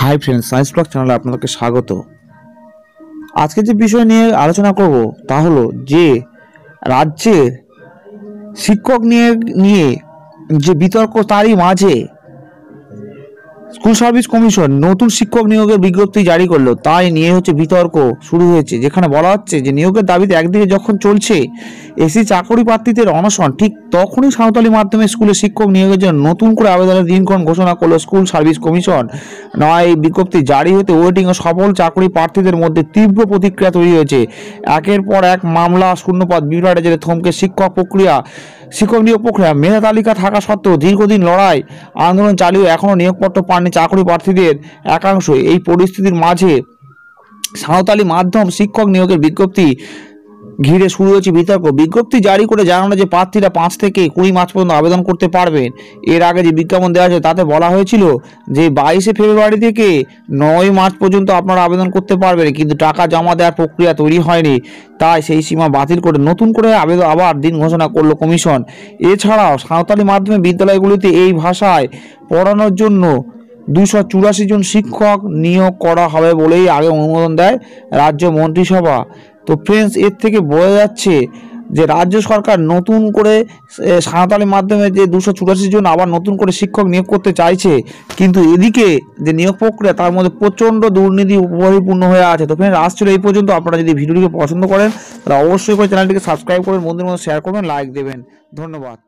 Hi friend science blog চ্যানেলে আপনাদেরকে স্বাগত। আজকে যে বিষয় নিয়ে আলোচনা করব তা হলো যে রাজ্যের শিক্ষক নিয়ে নিয়ে যে বিতর্ক তারই মাঝে স্কুল সার্ভিস কমিশন নতুন শিক্ষক নিয়োগের বিজ্ঞপ্তি জারি করল। তাই নিয়ে হচ্ছে বিতর্ক শুরু হয়েছে। যেখানে বলা হচ্ছে যে, নিয়োগের দাবিতে একদিকে যখন চলছে এসি চাকরি প্রার্থীদের অনশন, ঠিক তখনই সাঁওতালি মাধ্যমে স্কুলে শিক্ষক নিয়োগের জন্য নতুন করে আবেদনের দিনক্ষণ ঘোষণা করল স্কুল সার্ভিস কমিশন। নয় বিজ্ঞপ্তি জারি হতে ওয়েটিং ও সফল চাকরি প্রার্থীদের মধ্যে তীব্র প্রতিক্রিয়া তৈরি হয়েছে। একের পর এক মামলা, শূন্যপদ বিভ্রাটে জেলে থমকে শিক্ষক প্রক্রিয়া। শিক্ষক নিয়োগ প্রক্রিয়া। মেধা তালিকা থাকা সত্ত্বেও দীর্ঘদিন লড়াই, আন্দোলন চালিয়েও এখনও নিয়োগপত্র পাননি চাকরি প্রার্থীদের একাংশ এই পরিস্থিতির মাঝে সাঁওতালি মাধ্যম শিক্ষক নিয়োগের বিজ্ঞপ্তি ঘিরে শুরু হয়েছে বিতর্ক। বিজ্ঞপ্তি জারি করে জানানো যে প্রার্থীরা পাঁচ থেকে কুড়ি মার্চ পর্যন্ত আবেদন করতে পারবেন। এর আগে যে বিজ্ঞাপন দেওয়া হয়েছে তাতে বলা হয়েছিল যে বাইশে ফেব্রুয়ারি থেকে নয় মার্চ পর্যন্ত আপনারা আবেদন করতে পারবেন, কিন্তু টাকা জমা দেওয়ার প্রক্রিয়া তৈরি হয়নি। তাই সেই সীমা বাতিল করে নতুন করে আবেদন আবার দিন ঘোষণা করল কমিশন। এছাড়াও সাঁওতালি মাধ্যমে বিদ্যালয়গুলিতে এই ভাষায় পড়ানোর জন্য দুশো চুরাশি জন শিক্ষক নিয়োগ করা হবে বলেই আগে অনুমোদন দেয় রাজ্য মন্ত্রিসভা। তো ফ্রেন্ডস এর থেকে বোঝা যাচ্ছে যে রাজ্য সরকার নতুন করে সাঁওতালির সাঁওতালি মাধ্যমে যে দুশো চুরাশি জন আবার নতুন করে শিক্ষক নিয়োগ করতে চাইছে, কিন্তু এদিকে যে নিয়োগ প্রক্রিয়া, তার মধ্যে প্রচণ্ড দুর্নীতি পরিপূর্ণ হয়ে আছে। তো ফ্রেন্ডস আজ ছিল এই পর্যন্ত। আপনারা যদি ভিডিওটিকে পছন্দ করেন, তাহলে অবশ্যই করে চ্যানেলটিকে সাবস্ক্রাইব করবেন, বন্ধুদের মধ্যে শেয়ার করবেন লাইক দেবেন। ধন্যবাদ।